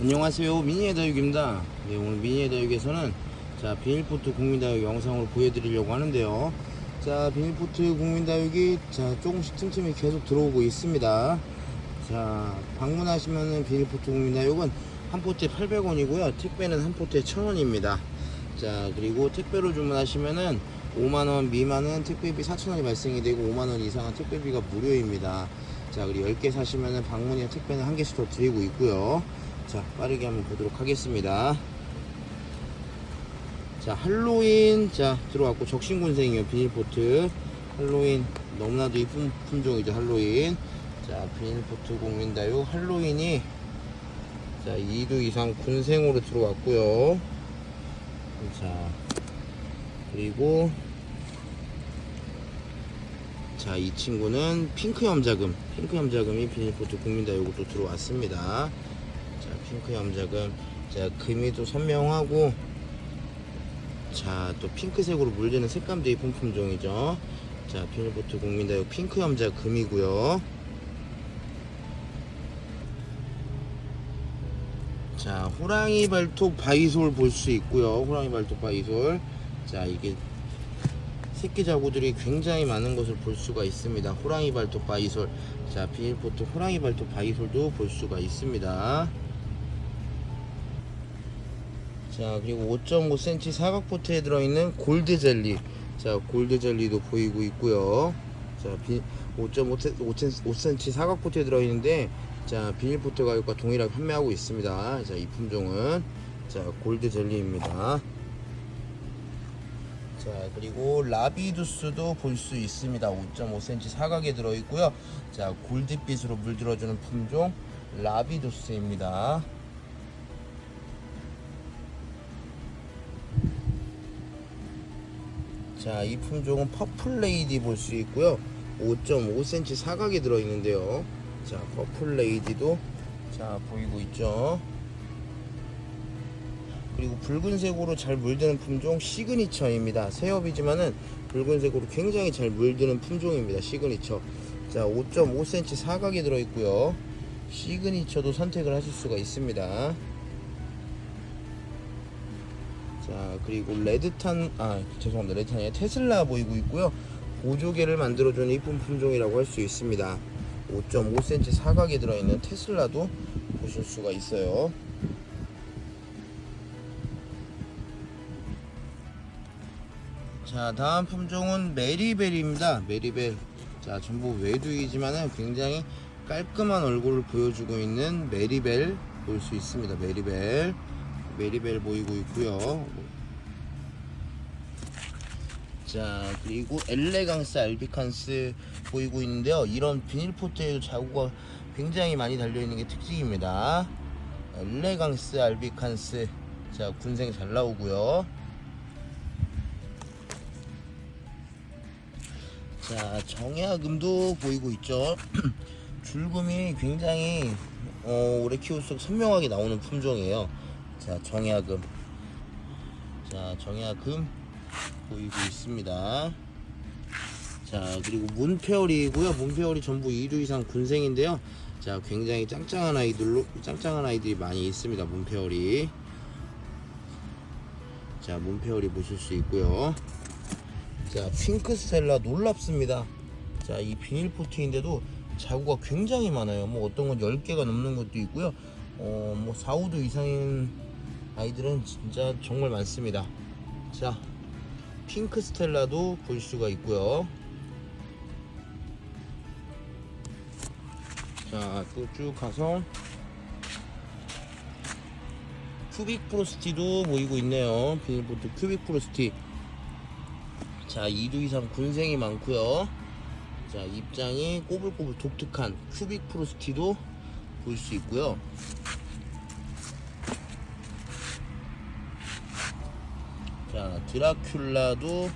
안녕하세요. 미니의 다육입니다. 네, 오늘 미니의 다육에서는 자 비닐포트 국민다육 영상으로 보여드리려고 하는데요. 자 비닐포트 국민다육이 자 조금씩 틈틈이 계속 들어오고 있습니다. 자 방문하시면은 비닐포트 국민다육은 한 포트에 800원이고요. 택배는 한 포트에 1000원입니다. 자 그리고 택배로 주문하시면은 5만원 미만은 택배비 4,000원이 발생이 되고 5만원 이상은 택배비가 무료입니다. 자 그리고 10개 사시면은 방문이나 택배는 한 개씩 더 드리고 있고요 자 빠르게 한번 보도록 하겠습니다. 자 할로윈. 자 들어왔고 적신군생이요 비닐포트. 할로윈 너무나도 이쁜 품종이죠 할로윈. 자 비닐포트 국민다육 할로윈이 자 2두 이상 군생으로 들어왔고요. 자 그리고 자 이 친구는 핑크 염자금. 핑크 염자금이 비닐포트 국민다육으로 또 들어왔습니다. 자 핑크 염자금 자 금이 또 선명하고 자 또 핑크색으로 물드는 색감도 이쁜 품종이죠. 자 비닐포트 국민다육 핑크 염자 금이고요. 자 호랑이 발톱 바이솔 볼 수 있고요. 호랑이 발톱 바이솔. 자 이게 새끼 자구들이 굉장히 많은 것을 볼 수가 있습니다. 호랑이 발톱 바이솔. 자 비닐포트 호랑이 발톱 바이솔도 볼 수가 있습니다 자 그리고 5.5cm 사각포트에 들어있는 골드 젤리. 자 골드 젤리도 보이고 있고요. 자 5.5cm 사각포트에 들어있는데 자 비닐포트 가격과 동일하게 판매하고 있습니다. 자 이 품종은 자 골드 젤리입니다. 자 그리고 라비두스도 볼 수 있습니다. 5.5cm 사각에 들어있고요. 자 골드빛으로 물들어주는 품종 라비두스입니다 자, 이 품종은 퍼플 레이디 볼 수 있고요. 5.5cm 사각이 들어 있는데요. 자, 퍼플 레이디도 자, 보이고 있죠. 그리고 붉은색으로 잘 물드는 품종 시그니처입니다. 새업이지만은 붉은색으로 굉장히 잘 물드는 품종입니다. 시그니처. 자, 5.5cm 사각이 들어 있고요. 시그니처도 선택을 하실 수가 있습니다. 자 그리고 레드탄 아 죄송합니다. 레드탄이 테슬라 보이고 있고요. 보조개를 만들어주는 이쁜 품종이라고 할 수 있습니다. 5.5cm 사각이 들어있는 테슬라도 보실 수가 있어요. 자 다음 품종은 메리벨입니다. 메리벨. 자 전부 외두이지만은 굉장히 깔끔한 얼굴을 보여주고 있는 메리벨 볼 수 있습니다. 메리벨 메리벨 보이고 있고요. 자 그리고 엘레강스 알비칸스 보이고 있는데요. 이런 비닐포트에도 자구가 굉장히 많이 달려 있는 게 특징입니다. 엘레강스 알비칸스 자 군생 잘 나오고요. 자 정약음도 보이고 있죠. 줄금이 굉장히 어, 오래 키울수록 선명하게 나오는 품종이에요. 자 정약금. 자 정약금 보이고 있습니다. 자 그리고 문페어리고요. 문페어리 전부 2주 이상 군생인데요. 자 굉장히 짱짱한 아이들로 짱짱한 아이들이 많이 있습니다. 문페어리. 자 문페어리 보실 수 있고요. 자 핑크스텔라 놀랍습니다. 자 이 비닐포트인데도 자구가 굉장히 많아요. 뭐 어떤 건 10개가 넘는 것도 있고요. 어뭐 4, 5도 이상인 아이들은 진짜 정말 많습니다. 자, 핑크 스텔라도 볼 수가 있고요. 자, 또 쭉 가서 큐빅 프로스티도 보이고 있네요. 비닐보트 큐빅 프로스티. 자, 2두 이상 군생이 많고요. 자, 입장이 꼬불꼬불 독특한 큐빅 프로스티도 볼 수 있고요. 자 드라큘라도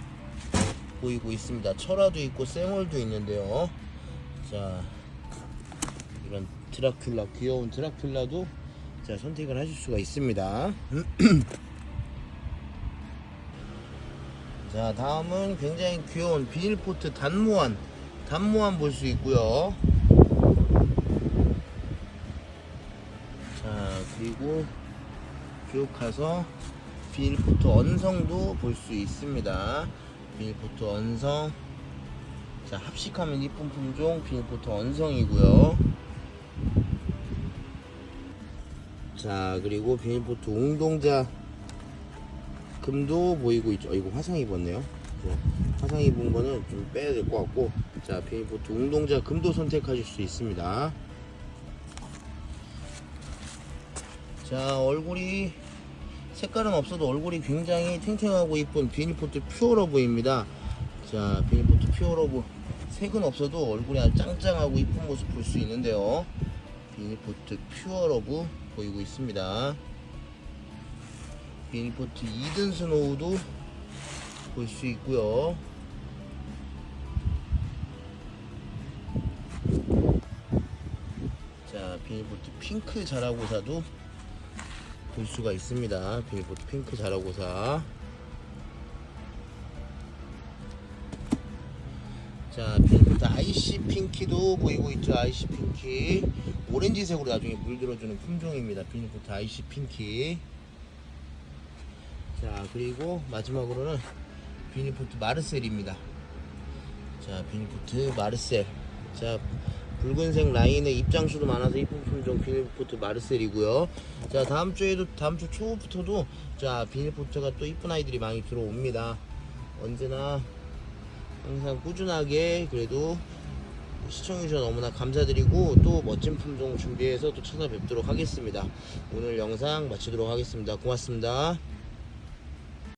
보이고 있습니다. 철화도 있고 쌩얼도 있는데요. 자 이런 드라큘라 귀여운 드라큘라도 자 선택을 하실 수가 있습니다. 자 다음은 굉장히 귀여운 비닐포트 단모한 단모한 볼 수 있고요. 자 그리고 쭉 가서 비닐포트 언성도 볼 수 있습니다. 비닐포트 언성. 자, 합식하면 이쁜 품종 비닐포트 언성이고요. 자, 그리고 비닐포트 웅동자 금도 보이고 있죠. 어, 이거 화상 입었네요. 네, 화상 입은 거는 좀 빼야 될 것 같고, 자, 비닐포트 웅동자 금도 선택하실 수 있습니다. 자, 얼굴이 색깔은 없어도 얼굴이 굉장히 탱탱하고 이쁜 비닐포트 퓨어러브입니다. 자, 비닐포트 퓨어러브 색은 없어도 얼굴이 아주 짱짱하고 이쁜 모습 볼 수 있는데요. 비닐포트 퓨어러브 보이고 있습니다. 비닐포트 이든 스노우도 볼 수 있고요. 자, 비닐포트 핑크 자라고사도 볼 수가 있습니다. 비닐포트 핑크 자라고사. 자, 비닐포트 아이시 핑키도 보이고 있죠. 아이시 핑키. 오렌지색으로 나중에 물들어주는 품종입니다. 비닐포트 아이시 핑키. 자, 그리고 마지막으로는 비닐포트 마르셀입니다. 자, 비닐포트 마르셀. 자, 붉은색 라인에 입장수도 많아서 이쁜 품종 비닐포트 마르셀이고요. 자, 다음 주에도 다음 주 초부터도 자, 비닐포트가 또 이쁜 아이들이 많이 들어옵니다. 언제나 항상 꾸준하게 그래도 시청해주셔서 너무나 감사드리고 또 멋진 품종 준비해서 또 찾아뵙도록 하겠습니다. 오늘 영상 마치도록 하겠습니다. 고맙습니다.